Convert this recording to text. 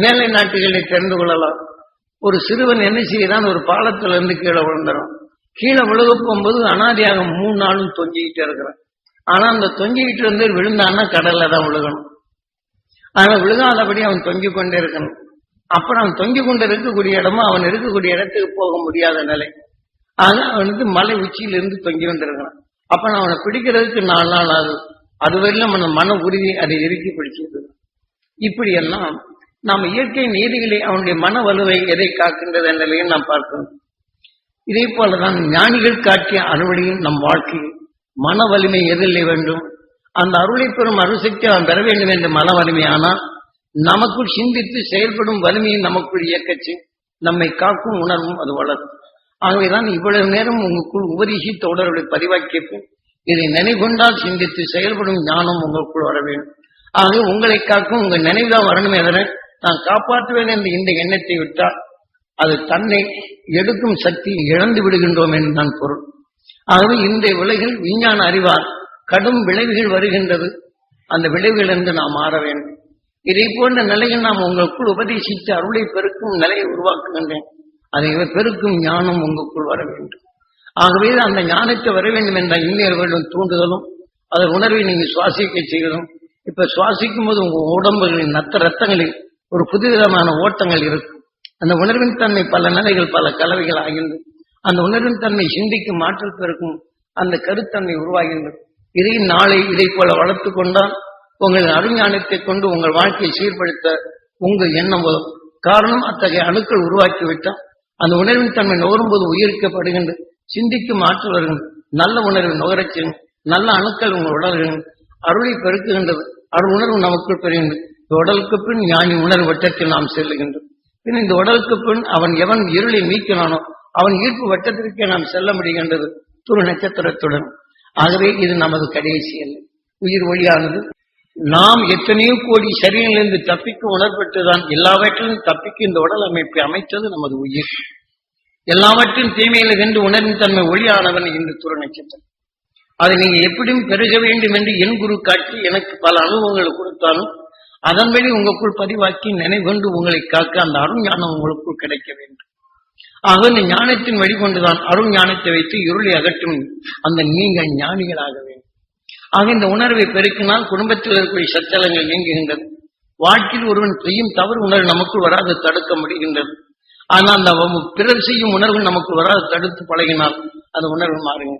மேலை நாட்டுகளை தெரிந்து கொள்ளலாம். ஒரு சிறுவன் என்ன செய்யறான் ஒரு பாலத்துல இருந்து கீழே விழுந்துடும் கீழே விழுக போகும்போது அனாதியாக மூணு நாளும் தொங்கிக்கிட்டே இருக்கிறான். ஆனா அந்த தொங்கிக்கிட்டு இருந்து விழுந்தான்னா கடல்ல தான் விழுகணும். ஆனா விழுகாதபடி அவன் தொங்கி கொண்டே இருக்கணும். அப்புறம் அவன் தொங்கி கொண்டு இருக்கக்கூடிய இடமும் அவன் இருக்கக்கூடிய இடத்துக்கு போக முடியாத நிலை. ஆக அவன் வந்து மலை உச்சியில இருந்து தொங்கி கொண்டிருக்கிறான் அப்ப நான் அவனை பிடிக்கிறதுக்கு நாலு நாள் ஆகுது. அதுவரையிலும் நம்ம மன உறுதி அதை இறுக்கி பிடிச்சது இப்படி எல்லாம் நாம் இயற்கை நீதிகளை அவனுடைய மன வலுவை எதை காக்கின்றது என்ற நாம் பார்க்கிறோம். இதே போலதான் ஞானிகள் காட்டிய அறுவடையும் நம் வாழ்க்கையில். மன வலிமை எதில் வேண்டும்? அந்த அருளை பெறும் அருசக்தி அவன் பெற வேண்டும் என்ற மன வலிமை ஆனால் நமக்குள் சிந்தித்து செயல்படும் வலிமையை நமக்குள் இயக்கச்சு நம்மை காக்கும் உணர்வும் அது வளரும். ஆகவேதான் இவ்வளவு நேரம் உங்களுக்குள் உபதேசித்த உடலுடைய பதிவாக்கிய இதை நினைவுகொண்டால் சிந்தித்து செயல்படும் ஞானம் உங்களுக்குள் வர வேண்டும். ஆகவே உங்களை காக்கும் உங்கள் நினைவுதான் வரணுமே தவிர நான் காப்பாற்றுவேன் என்ற இந்த எண்ணத்தை விட்டால் அது தன்னை எடுக்கும் சக்தி இழந்து விடுகின்றோம் என்று நான் பொருள். ஆகவே இந்த உலகில் விஞ்ஞான அறிவால் கடும் விளைவுகள் வருகின்றது. அந்த விளைவுகளிலிருந்து நாம் மாற வேண்டும். இதை போன்ற நிலையில் நாம் உங்களுக்குள் உபதேசித்து அருளை பெருக்கும் நிலையை உருவாக்குகின்றேன். அதை பெருக்கும் ஞானம் உங்களுக்குள் வர வேண்டும். ஆகவே அந்த ஞானத்தை வர வேண்டும் என்ற இன்னியர்களும் தூண்டுதலும் அதன் உணர்வை நீங்கள் சுவாசிக்க செய்வதும் இப்ப சுவாசிக்கும் போது உங்க உடம்புகளின் நத்த ரத்தங்களில் ஒரு புதுவிதமான ஓட்டங்கள் இருக்கும். அந்த உணர்வின் தன்மை பல நிலைகள் பல கலவைகள் ஆகின்றது. அந்த உணர்வின் தன்மை சிந்திக்கும் ஆற்றல் பெருக்கும் அந்த கருத்தன்மை உருவாகின்றது. இதை நாளை இதை போல வளர்த்து கொண்டால் உங்கள் அறிஞானத்தை கொண்டு உங்கள் வாழ்க்கையை சீர்படுத்த உங்கள் எண்ணம் வரும். காரணம் அத்தகைய அணுக்கள் உருவாக்கிவிட்டால் அந்த உணர்வின் தன்மை நுகரும்போது உயிரிக்கப்படுகின்றது. சிந்திக்கும் ஆற்றல் வருகின்றது. நல்ல உணர்வு நுகரச்சும் நல்ல அணுக்கள் உங்கள் உடல்கள் அருளை பெருக்குகின்றது. அருள் உணர்வு நமக்குள் பெறுகின்றது. இந்த உடலுக்கு பின் ஞானி உணர்வு வட்டத்தில் நாம் செல்லுகின்றோம். பின் இந்த உடலுக்கு பின் அவன் எவன் இருளை நீக்கினானோ அவன் ஈர்ப்பு வட்டத்திற்கே நாம் செல்ல முடிகின்றது துரு நட்சத்திரத்துடன். ஆகவே இது நமது கடைசி அல்ல உயிர் ஒளியானது நாம் எத்தனையோ கோடி சரீரங்களிலிருந்து தப்பிக்க உணர்பட்டுதான் எல்லாவற்றிலும் தப்பிக்க இந்த உடல் அமைப்பை அமைத்தது நமது உயிர். எல்லாவற்றின் தீமையில வென்று உணர்ந்த தன்மை ஒளியானவன் இந்த துரு நட்சத்திரம். அதை நீங்க எப்படியும் பெருக வேண்டும் என்று என் குரு காட்டி எனக்கு பல அனுபவங்களை கொடுத்தாலும் அதன் வழி உங்களுக்குள் பதிவாக்கி நினைவொன்று உங்களை காக்க அந்த அருண் ஞானம் உங்களுக்குள் கிடைக்க வேண்டும். ஆக இந்த ஞானத்தின் வழிகொண்டுதான் அருண் ஞானத்தை வைத்து இருளை அகற்றும் அந்த நீங்கள் ஞானிகளாக வேண்டும். ஆக இந்த உணர்வை பெருக்கினால் குடும்பத்தில் இருக்கக்கூடிய சச்சலங்கள் நீங்குகின்றது. வாழ்க்கையில் ஒருவன் செய்யும் தவறு உணர்வு நமக்குள் வராது தடுக்க முடிகின்றது. ஆனால் அந்த பிறர் செய்யும் உணர்வு நமக்கு வராது தடுத்து பழகினால் அந்த உணர்வு மாறுங்க